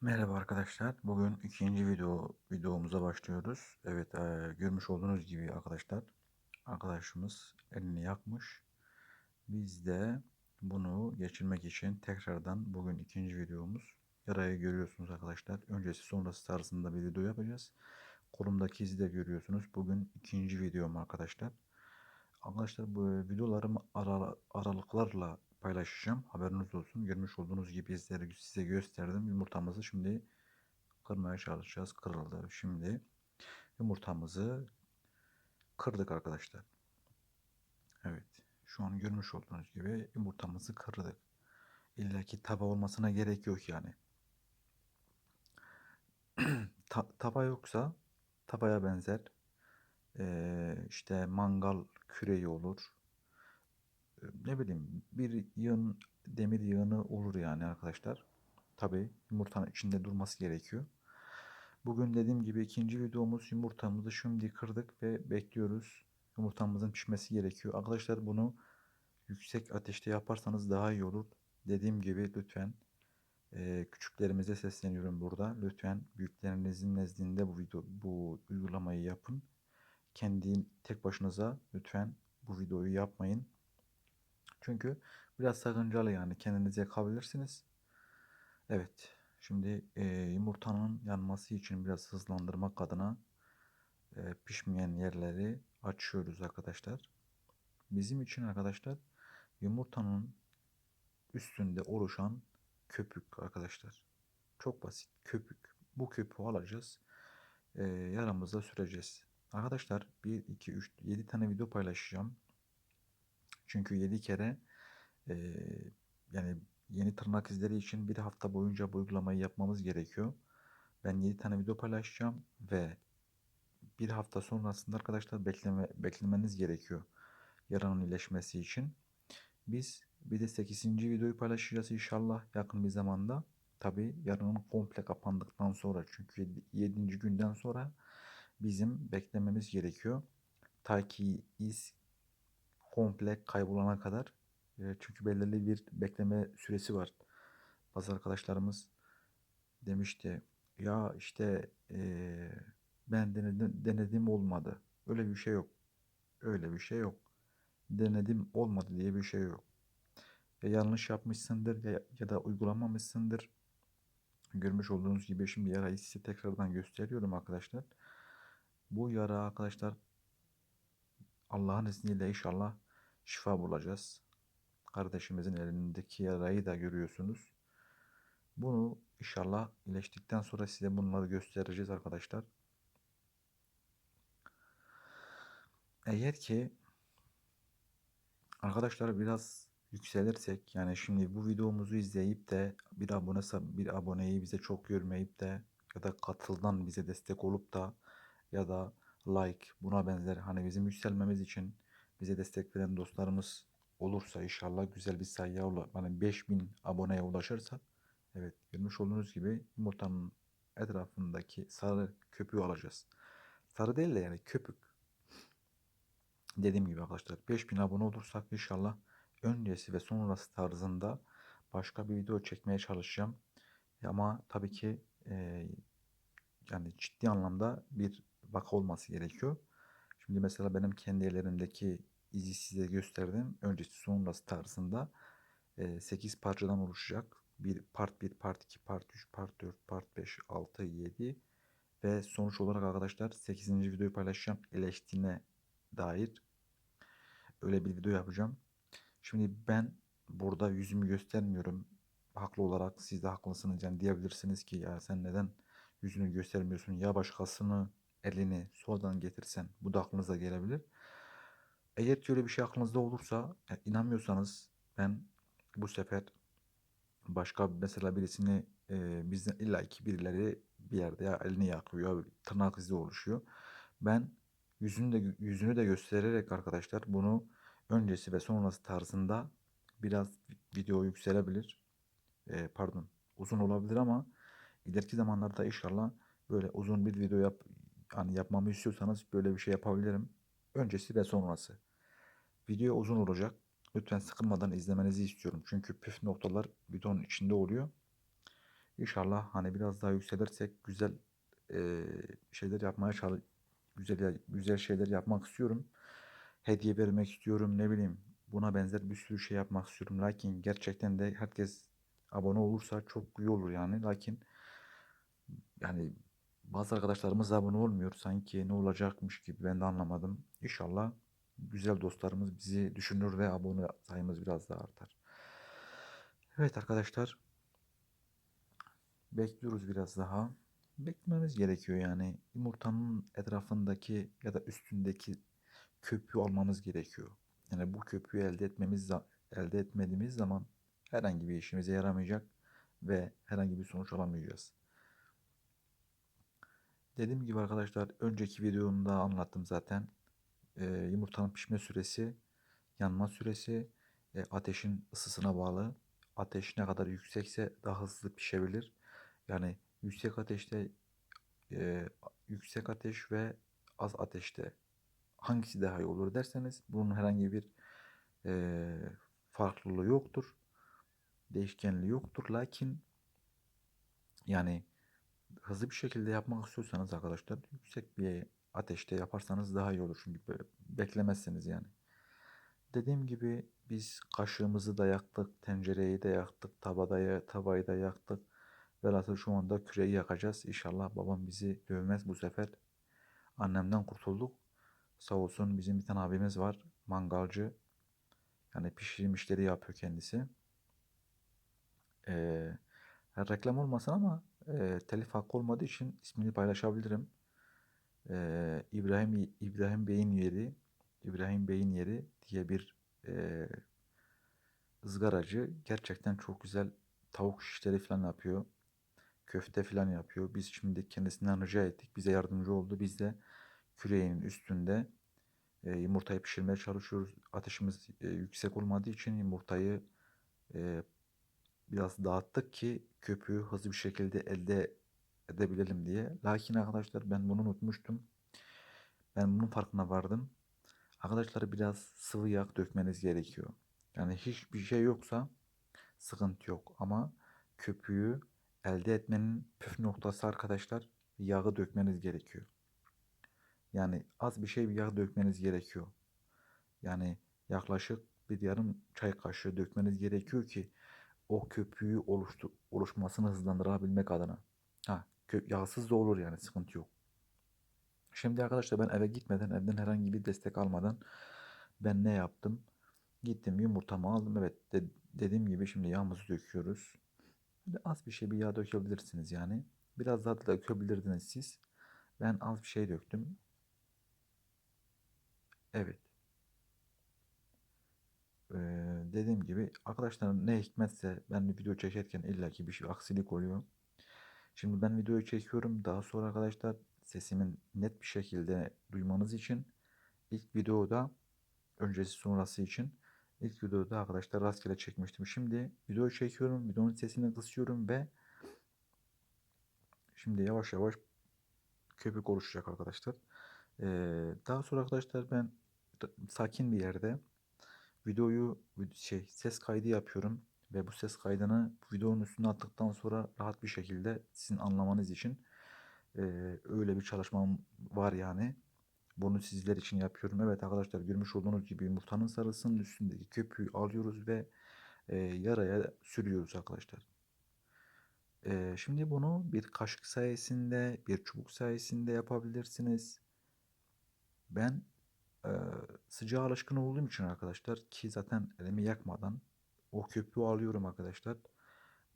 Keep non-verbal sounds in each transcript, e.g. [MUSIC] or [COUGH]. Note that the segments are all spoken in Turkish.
Merhaba arkadaşlar. Bugün ikinci video videomuza başlıyoruz. Evet, eee, görmüş olduğunuz gibi arkadaşlar, arkadaşımız elini yakmış. Biz de bunu geçirmek için tekrardan bugün ikinci videomuz. Yarayı görüyorsunuz arkadaşlar. Öncesi sonrası tarzında bir video yapacağız. Kolumdaki izi de görüyorsunuz. Bugün ikinci videom arkadaşlar. Arkadaşlar bu videolarımı ara, aralıklarla paylaşacağım. Haberiniz olsun. Görmüş olduğunuz gibi izleri size gösterdim. Yumurtamızı şimdi kırmaya çalışacağız. Kırıldı. Şimdi yumurtamızı kırdık arkadaşlar. Evet. Şu an görmüş olduğunuz gibi yumurtamızı kırdık. İlla ki tava olmasına gerek yok yani. [CLEARS THROAT] Ta tava yoksa tavaya benzer ee, işte mangal küreği olur. Ne bileyim bir yığın demir yığını olur yani arkadaşlar. Tabi yumurtanın içinde durması gerekiyor. Bugün dediğim gibi ikinci videomuz yumurtamızı şimdi kırdık ve bekliyoruz. Yumurtamızın pişmesi gerekiyor. Arkadaşlar bunu yüksek ateşte yaparsanız daha iyi olur. Dediğim gibi lütfen e, küçüklerimize sesleniyorum burada. Lütfen büyüklerinizin nezdinde bu video bu uygulamayı yapın. Kendi tek başınıza lütfen bu videoyu yapmayın. Çünkü biraz sakıncalı yani kendiniz yakabilirsiniz. Evet. Şimdi e, yumurtanın yanması için biraz hızlandırmak adına e, pişmeyen yerleri açıyoruz arkadaşlar. Bizim için arkadaşlar yumurtanın üstünde oluşan köpük arkadaşlar. Çok basit köpük. Bu köpüğü alacağız. E, yaramıza süreceğiz. Arkadaşlar 1, 2, 3, 7 tane video paylaşacağım. Çünkü 7 kere e, yani yeni tırnak izleri için bir hafta boyunca bu uygulamayı yapmamız gerekiyor. Ben 7 tane video paylaşacağım ve bir hafta sonrasında arkadaşlar bekleme, beklemeniz gerekiyor yaranın iyileşmesi için. Biz bir de 8. videoyu paylaşacağız inşallah yakın bir zamanda. Tabi yaranın komple kapandıktan sonra çünkü 7. günden sonra bizim beklememiz gerekiyor. Ta ki iz komple kaybolana kadar. E, çünkü belirli bir bekleme süresi var. Bazı arkadaşlarımız demişti ya işte e, ben denedim, denedim olmadı. Öyle bir şey yok. Öyle bir şey yok. Denedim olmadı diye bir şey yok. Ya yanlış yapmışsındır ya, ya da uygulamamışsındır. Görmüş olduğunuz gibi şimdi yarayı size tekrardan gösteriyorum arkadaşlar. Bu yara arkadaşlar Allah'ın izniyle inşallah şifa bulacağız. Kardeşimizin elindeki yarayı da görüyorsunuz. Bunu inşallah iyileştikten sonra size bunları göstereceğiz arkadaşlar. Eğer ki arkadaşlar biraz yükselirsek yani şimdi bu videomuzu izleyip de bir abone bir aboneyi bize çok görmeyip de ya da katıldan bize destek olup da ya da like buna benzer hani bizim yükselmemiz için bize destek veren dostlarımız olursa inşallah güzel bir sayıya hani 5000 aboneye ulaşırsa evet görmüş olduğunuz gibi yumurtanın etrafındaki sarı köpüğü alacağız. Sarı değil de yani köpük. Dediğim gibi arkadaşlar 5000 abone olursak inşallah öncesi ve sonrası tarzında başka bir video çekmeye çalışacağım. Ama tabii ki e, yani ciddi anlamda bir vaka olması gerekiyor. Şimdi mesela benim kendi ellerimdeki izi size gösterdim. Öncesi sonrası tarzında 8 e, parçadan oluşacak. Bir part 1, part 2, part 3, part 4, part 5, 6, 7 ve sonuç olarak arkadaşlar 8. videoyu paylaşacağım. Eleştiğine dair öyle bir video yapacağım. Şimdi ben burada yüzümü göstermiyorum. Haklı olarak siz de haklısınız yani diyebilirsiniz ki ya sen neden yüzünü göstermiyorsun ya başkasını elini soldan getirsen bu da aklınıza gelebilir. Eğer ki bir şey aklınızda olursa inanmıyorsanız ben bu sefer başka mesela birisini e, bizden illa ki birileri bir yerde ya elini yakıyor, tırnak izi oluşuyor. Ben yüzünü de yüzünü de göstererek arkadaşlar bunu öncesi ve sonrası tarzında biraz video yükselebilir. E, pardon, uzun olabilir ama ileriki zamanlarda inşallah böyle uzun bir video yap hani yapmamı istiyorsanız böyle bir şey yapabilirim. Öncesi ve sonrası. Video uzun olacak. Lütfen sıkılmadan izlemenizi istiyorum. Çünkü püf noktalar videonun içinde oluyor. İnşallah hani biraz daha yükselirsek güzel e, şeyler yapmaya çalış güzel güzel şeyler yapmak istiyorum. Hediye vermek istiyorum ne bileyim. Buna benzer bir sürü şey yapmak istiyorum. Lakin gerçekten de herkes abone olursa çok iyi olur yani. Lakin yani bazı arkadaşlarımız abone olmuyor. Sanki ne olacakmış gibi ben de anlamadım. İnşallah güzel dostlarımız bizi düşünür ve abone sayımız biraz daha artar. Evet arkadaşlar. Bekliyoruz biraz daha. Beklememiz gerekiyor yani. Yumurtanın etrafındaki ya da üstündeki köpüğü almamız gerekiyor. Yani bu köpüğü elde etmemiz elde etmediğimiz zaman herhangi bir işimize yaramayacak ve herhangi bir sonuç alamayacağız. Dediğim gibi arkadaşlar önceki videomda anlattım zaten. Ee, yumurtanın pişme süresi, yanma süresi, e, ateşin ısısına bağlı. Ateş ne kadar yüksekse daha hızlı pişebilir. Yani yüksek ateşte e, yüksek ateş ve az ateşte hangisi daha iyi olur derseniz bunun herhangi bir e, farklılığı yoktur. Değişkenliği yoktur. Lakin yani hızlı bir şekilde yapmak istiyorsanız arkadaşlar yüksek bir ateşte yaparsanız daha iyi olur. Çünkü beklemezsiniz yani. Dediğim gibi biz kaşığımızı da yaktık, tencereyi de yaktık, tabadayı, tavayı da yaktık. Velhasıl şu anda küreği yakacağız. İnşallah babam bizi dövmez bu sefer. Annemden kurtulduk. Sağ olsun bizim bir tane abimiz var. Mangalcı. Yani pişirim işleri yapıyor kendisi. Ee, reklam olmasın ama e, telif hakkı olmadığı için ismini paylaşabilirim. Ee, İbrahim İbrahim Bey'in yeri İbrahim Bey'in yeri diye bir e, ızgaracı. Gerçekten çok güzel tavuk şişleri falan yapıyor. Köfte falan yapıyor. Biz şimdi kendisinden rica ettik. Bize yardımcı oldu. Biz de küreğinin üstünde e, yumurtayı pişirmeye çalışıyoruz. Ateşimiz e, yüksek olmadığı için yumurtayı e, biraz dağıttık ki köpüğü hızlı bir şekilde elde edebilelim diye. Lakin arkadaşlar ben bunu unutmuştum. Ben bunun farkına vardım. Arkadaşlar biraz sıvı yağ dökmeniz gerekiyor. Yani hiçbir şey yoksa sıkıntı yok. Ama köpüğü elde etmenin püf noktası arkadaşlar yağı dökmeniz gerekiyor. Yani az bir şey bir yağ dökmeniz gerekiyor. Yani yaklaşık bir yarım çay kaşığı dökmeniz gerekiyor ki o köpüğü oluştu, oluşmasını hızlandırabilmek adına. Ha, yağsız da olur yani sıkıntı yok. Şimdi arkadaşlar ben eve gitmeden evden herhangi bir destek almadan ben ne yaptım? Gittim yumurtamı aldım. Evet de, dediğim gibi şimdi yağımızı döküyoruz. Böyle az bir şey bir yağ dökebilirsiniz yani. Biraz daha da dökebilirdiniz siz. Ben az bir şey döktüm. Evet. Ee, dediğim gibi arkadaşlar ne hikmetse ben video çekerken illaki bir şey aksilik oluyor. Şimdi ben videoyu çekiyorum. Daha sonra arkadaşlar sesimin net bir şekilde duymanız için ilk videoda öncesi sonrası için ilk videoda arkadaşlar rastgele çekmiştim. Şimdi videoyu çekiyorum. Videonun sesini kısıyorum ve şimdi yavaş yavaş köpük oluşacak arkadaşlar. Ee, daha sonra arkadaşlar ben sakin bir yerde videoyu şey ses kaydı yapıyorum ve bu ses kaydını videonun üstüne attıktan sonra rahat bir şekilde sizin anlamanız için e, öyle bir çalışmam var yani. Bunu sizler için yapıyorum. Evet arkadaşlar görmüş olduğunuz gibi yumurtanın sarısının üstündeki köpüğü alıyoruz ve e, yaraya sürüyoruz arkadaşlar. E, şimdi bunu bir kaşık sayesinde, bir çubuk sayesinde yapabilirsiniz. Ben e, sıcağa alışkın olduğum için arkadaşlar ki zaten elimi yakmadan o köpüğü alıyorum arkadaşlar.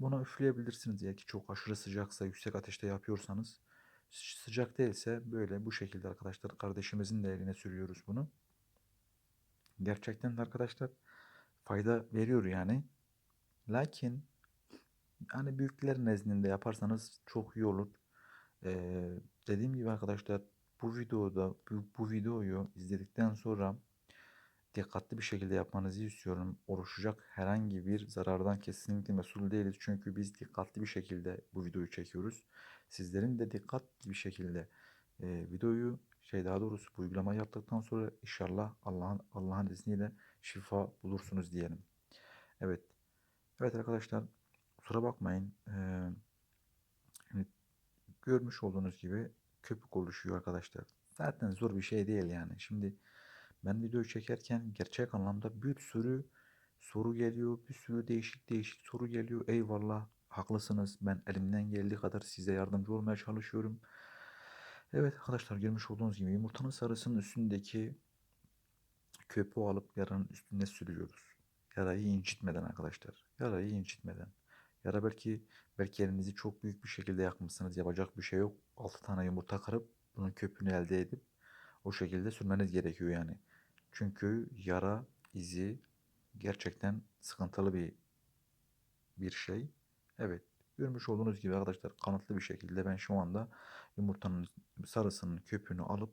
Buna üfleyebilirsiniz eğer ki çok aşırı sıcaksa yüksek ateşte yapıyorsanız. Sıcak değilse böyle bu şekilde arkadaşlar kardeşimizin de eline sürüyoruz bunu. Gerçekten de arkadaşlar fayda veriyor yani. Lakin hani büyükler nezdinde yaparsanız çok iyi olur. Ee, dediğim gibi arkadaşlar bu videoda bu, bu videoyu izledikten sonra dikkatli bir şekilde yapmanızı istiyorum. Oluşacak herhangi bir zarardan kesinlikle mesul değiliz. Çünkü biz dikkatli bir şekilde bu videoyu çekiyoruz. Sizlerin de dikkatli bir şekilde e, videoyu şey daha doğrusu bu uygulama yaptıktan sonra inşallah Allah'ın Allah'ın izniyle şifa bulursunuz diyelim. Evet. Evet arkadaşlar kusura bakmayın. Ee, görmüş olduğunuz gibi köpük oluşuyor arkadaşlar. Zaten zor bir şey değil yani. Şimdi ben videoyu çekerken gerçek anlamda bir sürü soru geliyor. Bir sürü değişik değişik soru geliyor. Eyvallah haklısınız. Ben elimden geldiği kadar size yardımcı olmaya çalışıyorum. Evet arkadaşlar görmüş olduğunuz gibi yumurtanın sarısının üstündeki köpüğü alıp yaranın üstüne sürüyoruz. Yarayı incitmeden arkadaşlar. Yarayı incitmeden. Yara belki belki elinizi çok büyük bir şekilde yakmışsınız. Yapacak bir şey yok. 6 tane yumurta kırıp bunun köpüğünü elde edip o şekilde sürmeniz gerekiyor yani. Çünkü yara izi gerçekten sıkıntılı bir bir şey. Evet. Görmüş olduğunuz gibi arkadaşlar kanıtlı bir şekilde ben şu anda yumurtanın sarısının köpüğünü alıp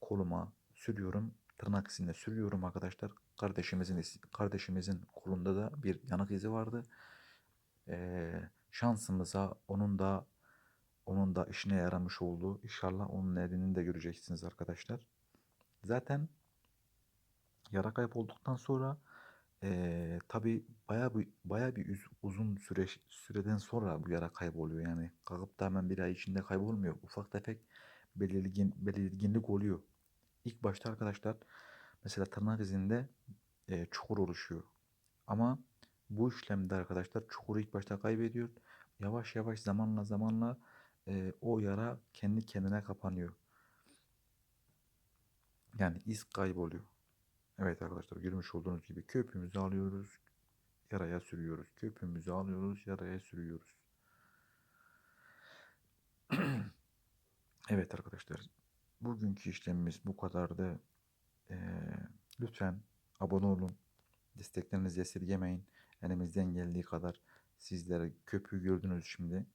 koluma sürüyorum. Tırnak izine sürüyorum arkadaşlar. Kardeşimizin kardeşimizin kolunda da bir yanık izi vardı. Ee, şansımıza onun da onun da işine yaramış oldu. İnşallah onun elini de göreceksiniz arkadaşlar. Zaten yara kaybolduktan sonra ee, tabii baya bir baya bir uzun süre süreden sonra bu yara kayboluyor yani kalkıp da hemen bir ay içinde kaybolmuyor. Ufak tefek belirgin belirginlik oluyor. İlk başta arkadaşlar mesela tırnak izinde e, çukur oluşuyor. Ama bu işlemde arkadaşlar çukuru ilk başta kaybediyor. Yavaş yavaş zamanla zamanla e, o yara kendi kendine kapanıyor. Yani iz kayboluyor. Evet arkadaşlar görmüş olduğunuz gibi köpüğümüzü alıyoruz. Yaraya sürüyoruz. Köpüğümüzü alıyoruz. Yaraya sürüyoruz. [CLEARS THROAT] evet arkadaşlar. Bugünkü işlemimiz bu kadardı. Ee, lütfen abone olun. Desteklerinizi esirgemeyin. Elimizden geldiği kadar sizlere köpüğü gördünüz şimdi.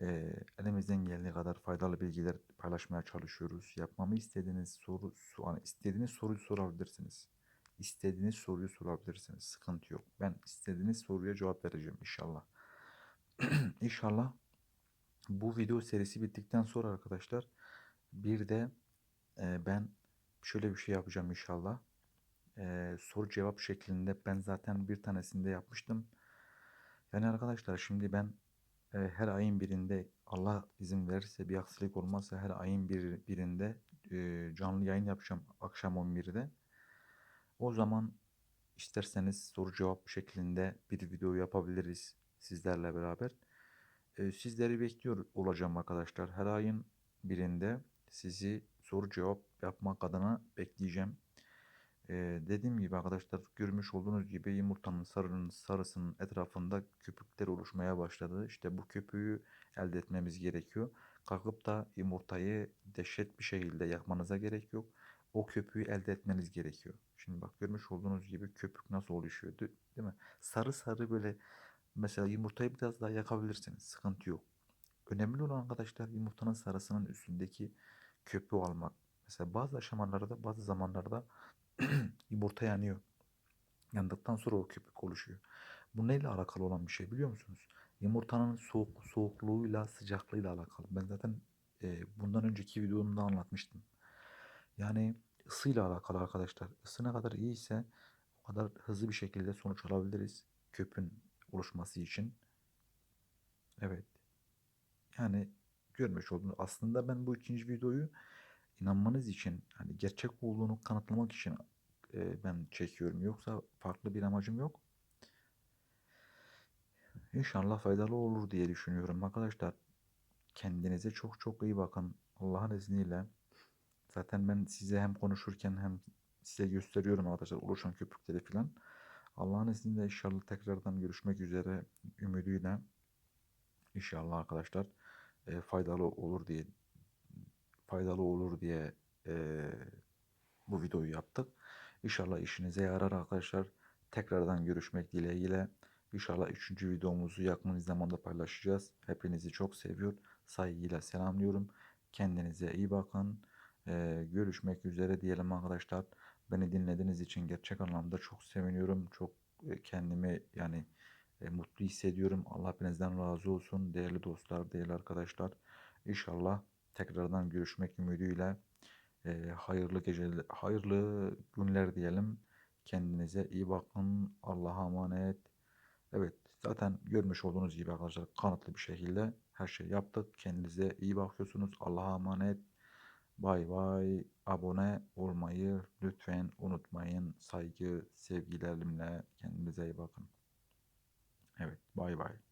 Ee, elimizden geldiği kadar faydalı bilgiler paylaşmaya çalışıyoruz. Yapmamı istediğiniz soru, su, hani istediğiniz soruyu sorabilirsiniz. İstediğiniz soruyu sorabilirsiniz. Sıkıntı yok. Ben istediğiniz soruya cevap vereceğim inşallah. [CLEARS THROAT] İnşallah bu video serisi bittikten sonra arkadaşlar bir de e, ben şöyle bir şey yapacağım inşallah. E, soru cevap şeklinde ben zaten bir tanesinde yapmıştım. Yani arkadaşlar şimdi ben e, her ayın birinde Allah izin verirse bir aksilik olmazsa her ayın bir, birinde e, canlı yayın yapacağım akşam 11'de. O zaman isterseniz soru cevap şeklinde bir video yapabiliriz sizlerle beraber. E, sizleri bekliyor olacağım arkadaşlar. Her ayın birinde sizi soru cevap yapmak adına bekleyeceğim. Ee, dediğim gibi arkadaşlar görmüş olduğunuz gibi yumurtanın sarının sarısının etrafında köpükler oluşmaya başladı. İşte bu köpüğü elde etmemiz gerekiyor. Kalkıp da yumurtayı dehşet bir şekilde yakmanıza gerek yok. O köpüğü elde etmeniz gerekiyor. Şimdi bak görmüş olduğunuz gibi köpük nasıl oluşuyor değil mi? Sarı sarı böyle mesela yumurtayı biraz daha yakabilirsiniz. Sıkıntı yok. Önemli olan arkadaşlar yumurtanın sarısının üstündeki köpüğü almak. Mesela bazı aşamalarda bazı zamanlarda [CLEARS THROAT] yumurta yanıyor. Yandıktan sonra o köpük oluşuyor. Bu neyle alakalı olan bir şey biliyor musunuz? Yumurtanın soğuk, soğukluğuyla sıcaklığıyla alakalı. Ben zaten e, bundan önceki videomda anlatmıştım. Yani ısıyla alakalı arkadaşlar. Isı ne kadar iyiyse o kadar hızlı bir şekilde sonuç alabiliriz. Köpün oluşması için. Evet. Yani görmüş oldunuz. Aslında ben bu ikinci videoyu inanmanız için hani gerçek olduğunu kanıtlamak için e, ben çekiyorum. Yoksa farklı bir amacım yok. İnşallah faydalı olur diye düşünüyorum arkadaşlar. Kendinize çok çok iyi bakın. Allah'ın izniyle. Zaten ben size hem konuşurken hem size gösteriyorum arkadaşlar oluşan köpükleri falan. Allah'ın izniyle inşallah tekrardan görüşmek üzere ümidiyle. İnşallah arkadaşlar e, faydalı olur diye faydalı olur diye e, bu videoyu yaptık. İnşallah işinize yarar arkadaşlar. Tekrardan görüşmek dileğiyle. İnşallah üçüncü videomuzu yakın zamanda paylaşacağız. Hepinizi çok seviyor. Saygıyla selamlıyorum. Kendinize iyi bakın. Ee, görüşmek üzere diyelim arkadaşlar. Beni dinlediğiniz için gerçek anlamda çok seviniyorum. Çok kendimi yani e, mutlu hissediyorum. Allah hepinizden razı olsun. Değerli dostlar, değerli arkadaşlar. İnşallah tekrardan görüşmek ümidiyle e, hayırlı geceler, hayırlı günler diyelim. Kendinize iyi bakın. Allah'a emanet. Evet, Zaten görmüş olduğunuz gibi arkadaşlar kanıtlı bir şekilde her şeyi yaptık. Kendinize iyi bakıyorsunuz. Allah'a emanet. Bay bay. Abone olmayı lütfen unutmayın. Saygı, sevgilerimle kendinize iyi bakın. Evet, bay bay.